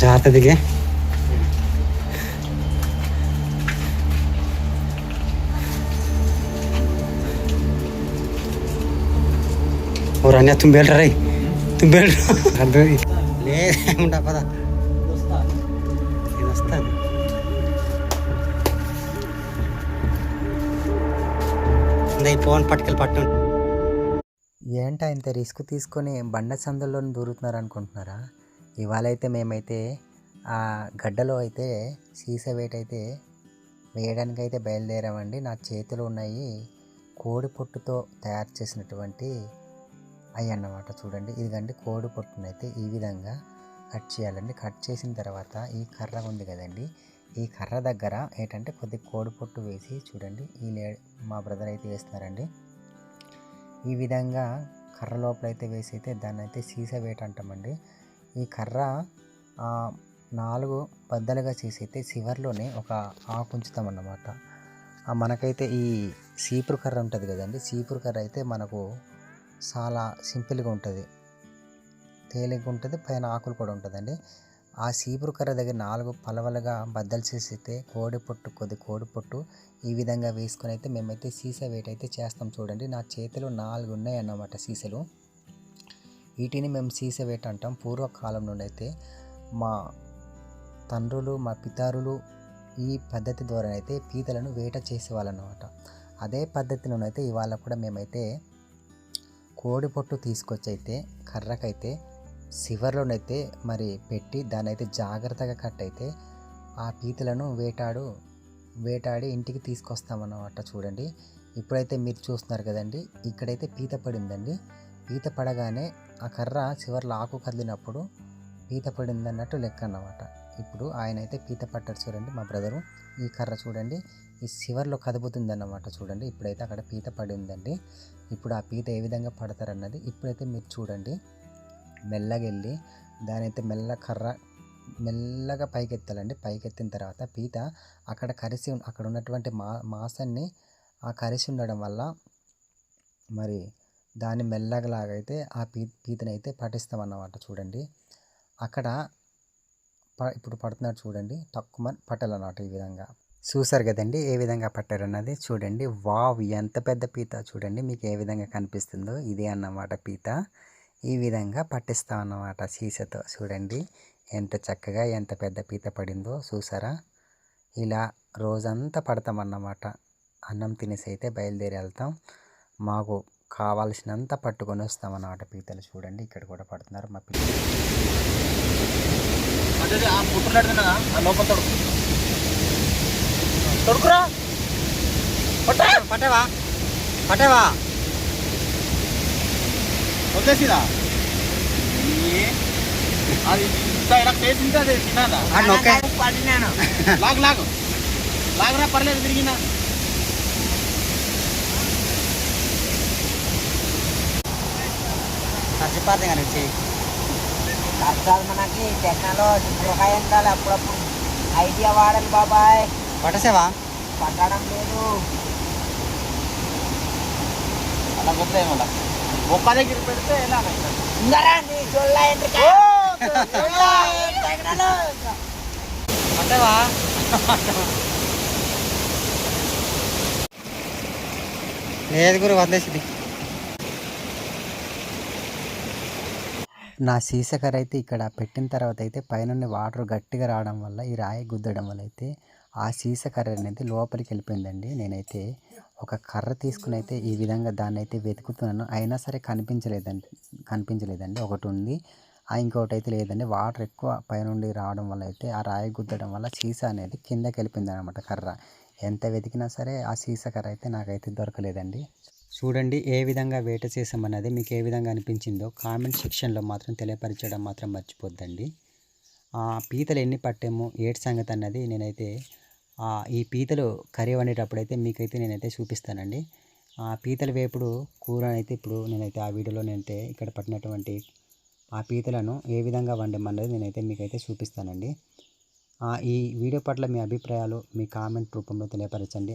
జాగ్రత్త దిగే ఓ రన్య తుంబేళ్ళరా రై తుంబేళ్ళరా అర్థం పద. నేను వస్తాను. ఫోన్ పట్టుకెళ్ళి పట్టు ఏంటా ఇంత రిస్క్ తీసుకొని బండ సందుల్లో దూరుతున్నారు అనుకుంటున్నారా ఇవాళ అయితే మేమైతే ఆ గడ్డలో అయితే సీసా వేటైతే అయితే వేయడానికి అయితే బయలుదేరామండి. నా చేతిలో ఉన్నాయి కోడి పొట్టుతో తయారు చేసినటువంటి అవి అన్నమాట చూడండి. ఇదిగండి కోడి పొట్టును అయితే ఈ విధంగా కట్ చేయాలండి. కట్ చేసిన తర్వాత ఈ కర్ర ఉంది కదండి. ఈ కర్ర దగ్గర ఏంటంటే కొద్ది కోడి పొట్టు వేసి చూడండి. ఈ లే మా బ్రదర్ అయితే వేస్తున్నారండి. ఈ విధంగా కర్ర లోపల అయితే వేసి అయితే దాన్ని అయితే సీసా వేట అంటామండి. ఈ కర్ర నాలుగు బద్దలుగా చేసి అయితే చివర్లోనే ఒక ఆకు ఉంచుతామన్నమాట. మనకైతే ఈ సీపురు కర్ర ఉంటుంది కదండి సీపురు కర్ర అయితే మనకు చాలా సింపుల్గా ఉంటుంది. తేలిగ్గా ఉంటుంది పైన ఆకులు కూడా ఉంటుందండి. ఆ సీపురు కర్ర దగ్గర నాలుగు పలవలుగా బద్దలు చేసి అయితే కోడి పొట్టు కొద్ది కోడి పొట్టు ఈ విధంగా వేసుకొని అయితే మేమైతే సీసా వేట అయితే చేస్తాం చూడండి. నా చేతిలో నాలుగు ఉన్నాయి అన్నమాట సీసలు. వీటిని మేము సీసా వేట అంటాం. పూర్వకాలం నుండి అయితే మా తండ్రులు మా పితారులు ఈ పద్ధతి ద్వారా అయితే పీతలను వేట చేసేవాళ్ళనమాట. అన్నమాట అదే పద్ధతిలోనైతే ఇవాళ కూడా మేమైతే కోడి పొట్టు తీసుకొచ్చి అయితే కర్రకైతే శివర్లోనైతే మరి పెట్టి దాన్ని అయితే జాగ్రత్తగా కట్ అయితే ఆ పీతలను వేటాడు వేటాడి ఇంటికి తీసుకొస్తామన్నమాట చూడండి. ఇప్పుడైతే మీరు చూస్తున్నారు కదండి ఇక్కడైతే పీత పడిందండి. పీత పడగానే ఆ కర్ర చివర్లో ఆకు కదిలినప్పుడు పీత పడిందన్నట్టు లెక్క అన్నమాట. ఇప్పుడు ఆయన అయితే పీత పట్టాడు చూడండి మా బ్రదరు. ఈ కర్ర చూడండి ఈ చివర్లో కదుపుతుందన్నమాట చూడండి. ఇప్పుడైతే అక్కడ పీత పడి ఉందండి ఇప్పుడు ఆ పీత ఏ విధంగా పడతారన్నది ఇప్పుడైతే మీరు చూడండి. మెల్లగా వెళ్ళి దాని అయితే మెల్ల కర్ర మెల్లగా పైకెత్తాలండి. పైకెత్తిన తర్వాత పీత అక్కడ కరిసి అక్కడ ఉన్నటువంటి మా మాసాన్ని ఆ కరిసి ఉండడం వల్ల మరి దాన్ని మెల్లగా లాగైతే ఆ పీ పీతని అయితే పట్టిస్తామన్నమాట చూడండి. అక్కడ ప- ఇప్పుడు పడుతున్నాడు చూడండి తక్కువ పట్టాలన్నమాట ఈ విధంగా. చూసారు కదండి ఏ విధంగా పట్టారన్నది? చూడండి వావ్ ఎంత పెద్ద పీత చూడండి మీకు ఏ విధంగా కనిపిస్తుందో ఇదే అన్నమాట పీత. ఈ విధంగా పట్టిస్తాం అన్నమాట సీసతో చూడండి ఎంత చక్కగా ఎంత పెద్ద పీత పడిందో చూసారా? ఇలా రోజంతా పడతామన్నమాట. అన్నం తినేసి అయితే బయలుదేరి వెళ్తాం. మాకు కావాల్సినంత పట్టుకొని వస్తామన్నమాట పీతలు చూడండి. ఇక్కడ కూడా పడుతున్నారు. మా పిల్లలు. తొడుకురా. పట్టేవా? పట్టేవా? వదిలేసిరా. అది ఇంత ఇలా అది తినాలా ఆ నొక్కే. లాగు లాగు. లాగురా పర్లేదు తిరిగినా. చచ్చిపోతుంది కానీ వచ్చి కష్టాలు మనకి టెక్నాలజీ బురకాయ ఉండాలి అప్పుడప్పుడు ఐడియా వాడాలి బాబాయ్. పట్టసేవా? పట్టడం లేదు. అలా వద్దే మళ్ళా ఒక్క దగ్గర పెడితే ఎలా. పట్టేవా? లేదు గురు వదిలేసింది నా సీసకర్ అయితే ఇక్కడ పెట్టిన తర్వాత అయితే పైనుండి వాటర్ గట్టిగా రావడం వల్ల ఈ రాయి గుద్దడం వల్ల అయితే ఆ సీసకర్ర అనేది లోపలికి వెళ్ళిపోయిందండి నేనైతే ఒక కర్ర తీసుకుని అయితే ఈ విధంగా దాన్ని అయితే వెతుకుతున్నాను. అయినా సరే కనిపించలేదండి కనిపించలేదండి. ఒకటి ఉంది ఆ ఇంకొకటి అయితే లేదండి. వాటర్ ఎక్కువ పైనుండి రావడం వల్ల అయితే ఆ రాయి గుద్దడం వల్ల సీసా అనేది కిందకి వెళ్ళిపోయింది అనమాట కర్ర. ఎంత వెతికినా సరే ఆ సీసా కర్ర అయితే నాకైతే దొరకలేదండి. చూడండి ఏ విధంగా వేట చేసామన్నది మీకు ఏ విధంగా అనిపించిందో కామెంట్ సెక్షన్లో మాత్రం తెలియపరచడం మాత్రం మర్చిపోద్దండి. ఆ పీతలు ఎన్ని పట్టాము ఏటి సంగతి అన్నది నేనైతే ఈ పీతలు కర్రీ వండేటప్పుడు అయితే మీకైతే నేనైతే చూపిస్తానండి. ఆ పీతల వేపుడు కూర అయితే ఇప్పుడు నేనైతే ఆ వీడియోలో నేనైతే ఇక్కడ పట్టినటువంటి ఆ పీతలను ఏ విధంగా వండమన్నది నేనైతే మీకైతే చూపిస్తానండి. ఈ వీడియో పట్ల మీ అభిప్రాయాలు మీ కామెంట్ రూపంలో తెలియపరచండి.